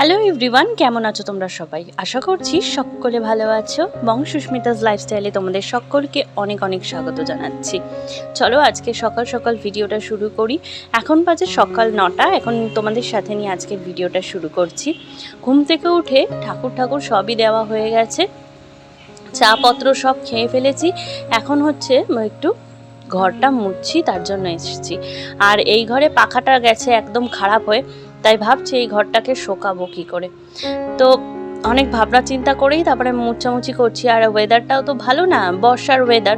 Hello everyone কেমন আছো তোমরা সবাই? আশা করছি সকলে ভালো আছো বং সুস্মিতাস লাইফস্টাইলে তোমাদের সকলকে অনেক অনেক স্বাগত জানাচ্ছি। চলো আজকে সকাল সকাল ভিডিওটা শুরু করি। এখন বাজে সকাল নটা, এখন তোমাদের সাথে নিয়ে আজকের ভিডিওটা শুরু করছি। ঘুম থেকে উঠে ঠাকুর ঠাকুর সবই দেওয়া হয়ে গেছে। চা পত্র সব খেয়ে ফেলেছি, এখন হচ্ছে একটু ঘরটা মুছছি, তার জন্য এসেছি। আর এই ঘরে পাখাটা গেছে একদম খারাপ হয়ে তাই ভাবছি এই ঘরটাকে শোকাবো কী করে। তো অনেক ভাবনা চিন্তা করেই তারপরে মুচামুচি করছি। আর ওয়েদারটাও তো ভালো না, বর্ষার ওয়েদার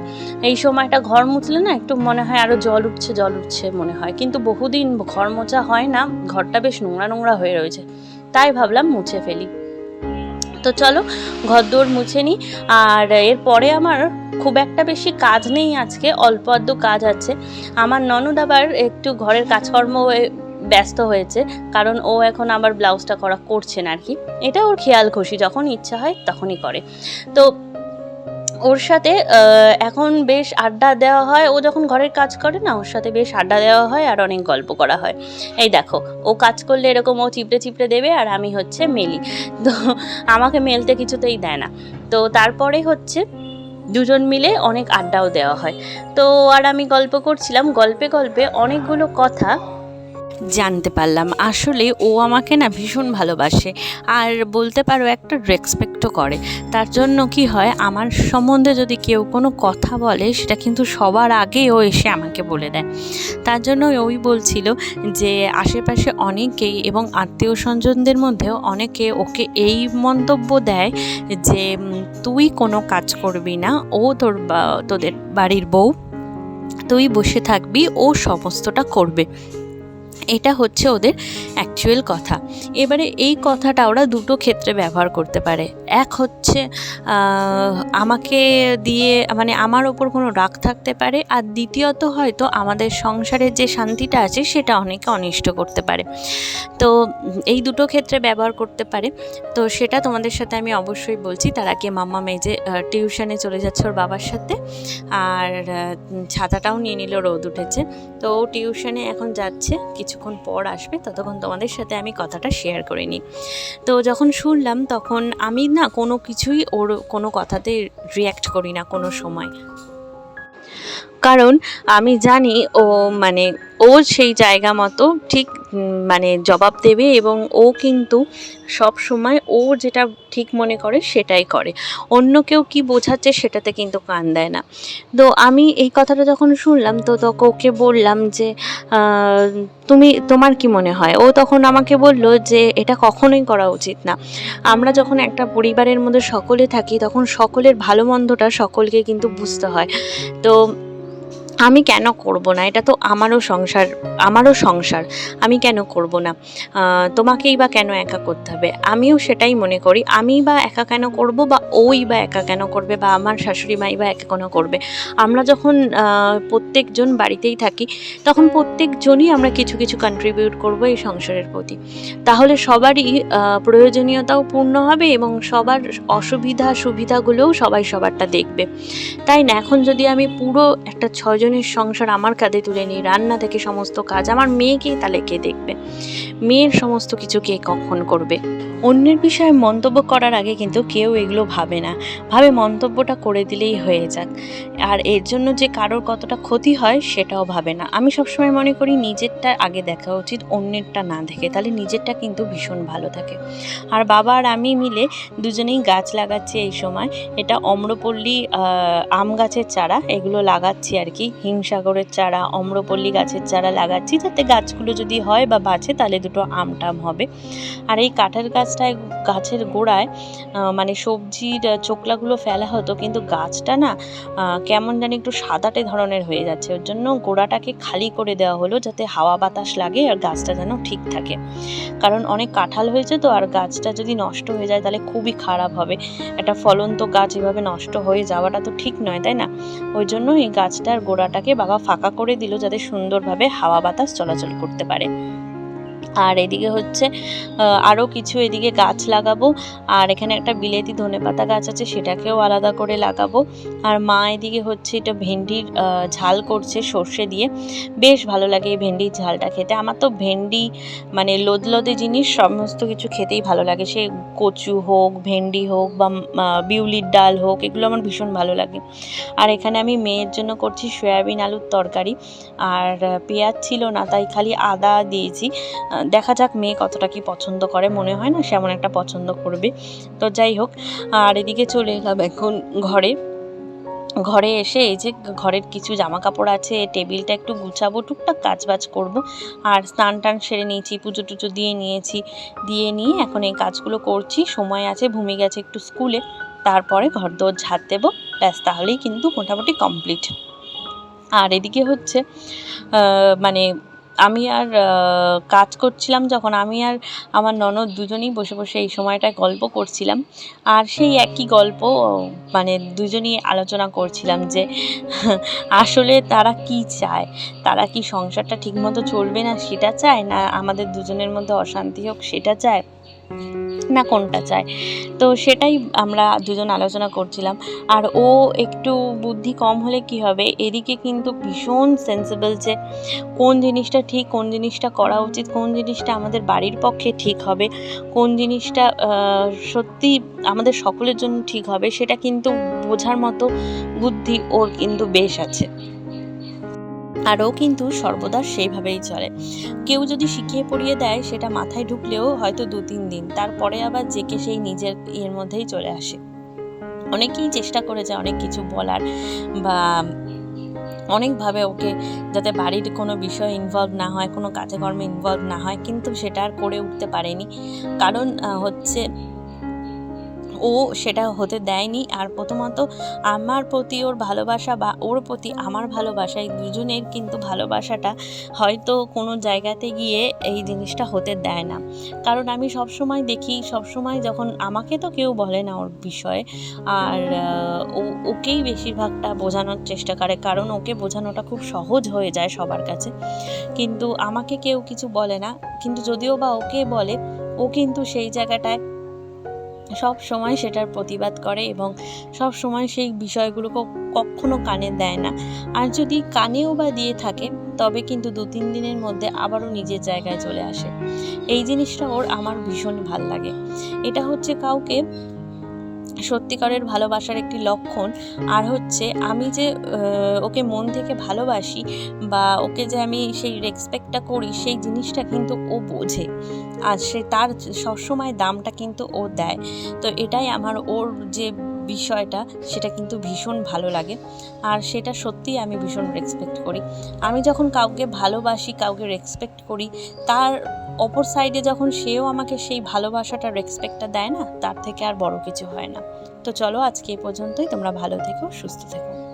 এই সময়টা ঘর মুছলে না একটু মনে হয় আরও জল উঠছে জল উঠছে মনে হয়। কিন্তু বহুদিন ঘর মোছা হয় না, ঘরটা বেশ নোংরা নোংরা হয়ে রয়েছে। তাই ভাবলাম মুছে ফেলি। তো চলো ঘর দৌড় মুছে নিই আর এরপরে আমার খুব একটা বেশি কাজ নেই আজকে, অল্প আধটু কাজ আছে। আমার ননদ আবার একটু ঘরের কাজকর্ম ব্যস্ত হয়েছে, কারণ ও এখন আবার ব্লাউজটা করা করছে না আর কি। এটা ওর খেয়াল খুশি, যখন ইচ্ছা হয় তখনই করে। তো ওর সাথে এখন বেশ আড্ডা দেওয়া হয়। ও যখন ঘরের কাজ করে না, ওর সাথে বেশ আড্ডা দেওয়া হয় আর অনেক গল্প করা হয়। এই দেখো, ও কাজ করলে এরকম ও চিপড়ে চিপড়ে দেবে আর আমি হচ্ছে মেলি। তো আমাকে মেলতে কিছুতেই দেয় না। তো তারপরে হচ্ছে দুজন মিলে অনেক আড্ডাও দেওয়া হয়। তো আর আমি গল্প করছিলাম। গল্পে গল্পে অনেকগুলো কথা জানতে পারলাম। আসলে ও আমাকে না ভীষণ ভালোবাসে আর বলতে পারো একটা রেসপেক্টও করে। তার জন্য কি হয়, আমার সম্বন্ধে যদি কেউ কোনো কথা বলে, সেটা কিন্তু সবার আগে ও এসে আমাকে বলে দেয়। তার জন্য ওই বলছিল যে, আশেপাশে অনেকেই এবং আত্মীয় স্বজনদের মধ্যেও অনেকে ওকে এই মন্তব্য দেয় যে তুই কোনো কাজ করবি না, ও তোর তোদের বাড়ির বউ, তুই বসে থাকবি, ও সমস্তটা করবে। এটা হচ্ছে ওদের অ্যাকচুয়াল কথা। এবারে এই কথাটা ওরা দুটো ক্ষেত্রে ব্যবহার করতে পারে। এক হচ্ছে আমাকে দিয়ে মানে আমার ওপর কোনো রাগ থাকতে পারে। আর দ্বিতীয়ত হয়তো আমাদের সংসারের যে শান্তিটা আছে, সেটা অনেকে অনিষ্ট করতে পারে। তো এই দুটো ক্ষেত্রে ব্যবহার করতে পারে। তো সেটা তোমাদের সাথে আমি অবশ্যই বলছি। তার আগে মাম্মা মেজে টিউশনে চলে যাচ্ছে ওর বাবার সাথে। আর ছাতাটাও নিয়ে নিল রোদ উঠেছে। তো টিউশনে এখন যাচ্ছে। কিছুক্ষণ পর আসবে, ততক্ষণ তোমাদের সাথে আমি কথাটা শেয়ার করে নিই। তো যখন শুনলাম, তখন আমি না কোনো কিছুই ওর কোনো কথাতে রিয়্যাক্ট করি না কোনো সময়। কারণ আমি জানি ও মানে ও সেই জায়গা মতো ঠিক মানে জবাব দেবে এবং ও কিন্তু সব সময় ও যেটা ঠিক মনে করে সেটাই করে। অন্য কেউ কি বোঝাচ্ছে সেটাতে কিন্তু কান দেয় না। তো আমি এই কথাটা যখন শুনলাম, তো তখন ওকে বললাম যে তুমি, তোমার কি মনে হয়? ও তখন আমাকে বলল যে, এটা কখনোই করা উচিত না। আমরা যখন একটা পরিবারের মধ্যে সকলে থাকি, তখন সকলের ভালো মন্দটা সকলকে কিন্তু বুঝতে হয়। তো আমি কেন করব না? এটা তো আমারও সংসার আমারও সংসার। আমি কেন করব না? তোমাকেই বা কেন একা করতে হবে? আমিও সেটাই মনে করি। আমি বা একা কেন করব বা ওই বা একা কেন করবে বা আমার শাশুড়ি মাই বা একা কেন করবে? আমরা যখন প্রত্যেকজন বাড়িতেই থাকি, তখন প্রত্যেকজনই আমরা কিছু কিছু কন্ট্রিবিউট করব এই সংসারের প্রতি। তাহলে সবারই প্রয়োজনীয়তাও পূর্ণ হবে এবং সবার অসুবিধা সুবিধাগুলোও সবাই সবারটা দেখবে। তাই না? এখন যদি আমি পুরো একটা ছজনের সংসার আমার কাঁধে তুলে নিই রান্না থেকে সমস্ত কাজ আমার মেয়েকেই তাহলে কে দেখবে? মেয়ের সমস্ত কিছু কে কখন করবে? অন্যের বিষয়ে মন্তব্য করার আগে কিন্তু কেউ এগুলো ভাবে না। ভাবে মন্তব্যটা করে দিলেই হয়ে যাক। আর এর জন্য যে কারোর কতটা ক্ষতি হয় সেটাও ভাবে না। আমি সবসময় মনে করি নিজেরটা আগে দেখা উচিত, অন্যেরটা না দেখে। তাহলে নিজেরটা কিন্তু ভীষণ ভালো থাকে। আর বাবা আর আমি মিলে দুজনেই গাছ লাগাচ্ছি এই সময়। এটা অম্রপল্লী আম গাছের চারা, এগুলো লাগাচ্ছি আর কি। হিমসাগরের চারা, অম্রপল্লী গাছের চারা লাগাচ্ছি। যাতে গাছগুলো যদি হয় বা বাঁচে তাহলে দুটো আম টাম হবে। আর এই কাঠের গাছটায় গাছের গোড়ায় মানে সবজির চোকলাগুলো ফেলা হতো, কিন্তু গাছটা না কেমন জানি একটু সাদাটে ধরনের হয়ে যাচ্ছে। ওর জন্য গোড়াটাকে খালি করে দেওয়া হলো যাতে হাওয়া বাতাস লাগে আর গাছটা যেন ঠিক থাকে। কারণ অনেক কাঁঠাল হয়েছে তো, আর গাছটা যদি নষ্ট হয়ে যায় তাহলে খুবই খারাপ হবে। একটা ফলন্ত গাছ এভাবে নষ্ট হয়ে যাওয়াটা তো ঠিক নয়, তাই না? ওই জন্য এই গাছটার গোড়াটাকে বাবা ফাঁকা করে দিল যাতে সুন্দরভাবে হাওয়া বাতাস চলাচল করতে পারে। আর এদিকে হচ্ছে আরও কিছু এদিকে গাছ লাগাবো। আর এখানে একটা বিলেতি ধনেপাতা গাছ আছে, সেটাকেও আলাদা করে লাগাবো। আর মা এদিকে হচ্ছে এটা ভেন্ডির ঝাল করছে সর্ষে দিয়ে। বেশ ভালো লাগে এই ভেন্ডির ঝালটা খেতে। আমার তো ভেন্ডি মানে লোদলোদে জিনিস সমস্ত কিছু খেতেই ভালো লাগে। সে কচু হোক, ভেন্ডি হোক বা বিউলির ডাল হোক, এগুলো আমার ভীষণ ভালো লাগে। আর এখানে আমি মেয়ের জন্য করছি সয়াবিন আলুর তরকারি। আর পেঁয়াজ ছিল না, তাই খালি আদা দিয়েছি। দেখা যাক মেয়ে কতটা কি পছন্দ করে, মনে হয় না সেমন একটা পছন্দ করবে। তো যাই হোক, আর এদিকে চলে এলাম এখন ঘরে। ঘরে এসে এই যে ঘরের কিছু জামা কাপড় আছে, টেবিলটা একটু গুছাবো, টুকটাক কাজ বাজ করব। আর স্নান টান সেরে নিয়েছি, পুজো টুজো দিয়ে নিয়েছি, দিয়ে নিয়ে এখন এই কাজগুলো করছি। সময় আছে ভূমি গেছে একটু স্কুলে, তারপরে ঘর দোর ঝাড় দেবো। ব্যাস, তাহলেই কিন্তু মোটামুটি কমপ্লিট। আর এদিকে হচ্ছে মানে আমি আর কাজ করছিলাম যখন আমি আর আমার ননদ দুজনেই বসে বসে এই সময়টায় গল্প করছিলাম। আর সেই একই গল্প মানে দুজনেই আলোচনা করছিলাম যে, আসলে তারা কি চায়? তারা কি সংসারটা ঠিকমতো চলবে না সেটা চায়? না আমাদের দুজনের মধ্যে অশান্তি হোক সেটা চায়? না কোনটা চায়। তো সেটাই আমরা দুজন আলোচনা করছিলাম। আর ও একটু বুদ্ধি কম হলে কি হবে? এদিকে কিন্তু ভীষণ সেন্সিবল যে কোন জিনিসটা ঠিক, কোন জিনিসটা করা উচিত, কোন জিনিসটা আমাদের বাড়ির পক্ষে ঠিক হবে, কোন জিনিসটা সত্যি আমাদের সকলের জন্য ঠিক হবে, সেটা কিন্তু বোঝার মতো বুদ্ধি ওর কিন্তু বেশ আছে। আর ও কিন্তু সর্বদা সেইভাবেই চলে। কেউ যদি শিখিয়ে পড়িয়ে দেয়, সেটা মাথায় ঢুকলেও হয়তো দু তিন দিন। তারপরে আবার জেকে সেই নিজের ইয়ের মধ্যেই চলে আসে। অনেকেই চেষ্টা করেছে অনেক কিছু বলার বা অনেকভাবে ওকে যাতে বাড়ির কোনো বিষয়ে ইনভলভ না হয়, কোনো কাজে কর্মে ইনভলভ না হয়, কিন্তু সেটা আর করে উঠতে পারেনি। কারণ হচ্ছে ও সেটা হতে দেয়নি। আর প্রথমত আমার প্রতি ওর ভালোবাসা বা ওর প্রতি আমার ভালোবাসা এই দুজনের কিন্তু ভালোবাসাটা হয়তো কোনো জায়গাতে গিয়ে এই জিনিসটা হতে দেয় না। কারণ আমি সব সময় দেখি সব সময় যখন আমাকে তো কেউ বলে না ওর বিষয়ে, আর ও, ওকেই বেশিরভাগটা বোঝানোর চেষ্টা করে। কারণ ওকে বোঝানোটা খুব সহজ হয়ে যায় সবার কাছে। কিন্তু আমাকে কেউ কিছু বলে না। কিন্তু যদিও বা ওকে বলে, ও কিন্তু সেই জায়গাটায় সব সময় সেটার প্রতিবাদ করে এবং সব সময় সেই বিষয়গুলোকে কখনো কানে দেয় না। আর যদি কানেও বা দিয়ে থাকে, তবে কিন্তু দু তিন দিনের মধ্যে আবারও নিজের জায়গায় চলে আসে। এই জিনিসটা ওর আমার ভীষণ ভালো লাগে। এটা হচ্ছে কাউকে সত্যিকারের ভালোবাসার একটি লক্ষণ, আর হচ্ছে আমি যে ওকে মন থেকে ভালোবাসি বা ওকে যে আমি সেই রেসপেক্টটা করি, সেই জিনিসটা কিন্তু ও বোঝে। আর সে তার সবসময় দামটা কিন্তু ও দেয়। তো এটাই আমার ওর যে বিষয়টা, সেটা কিন্তু ভীষণ ভালো লাগে। আর সেটা সত্যিই আমি ভীষণ রেসপেক্ট করি। আমি যখন কাউকে ভালোবাসি, কাউকে রেসপেক্ট করি, তার অপর সাইডে যখন সেও আমাকে সেই ভালোবাসাটা রেসপেক্টটা দেয় না, তার থেকে আর বড় কিছু হয় না। তো চলো আজকে এই পর্যন্তই। তোমরা ভালো থেকো, সুস্থ থেকো।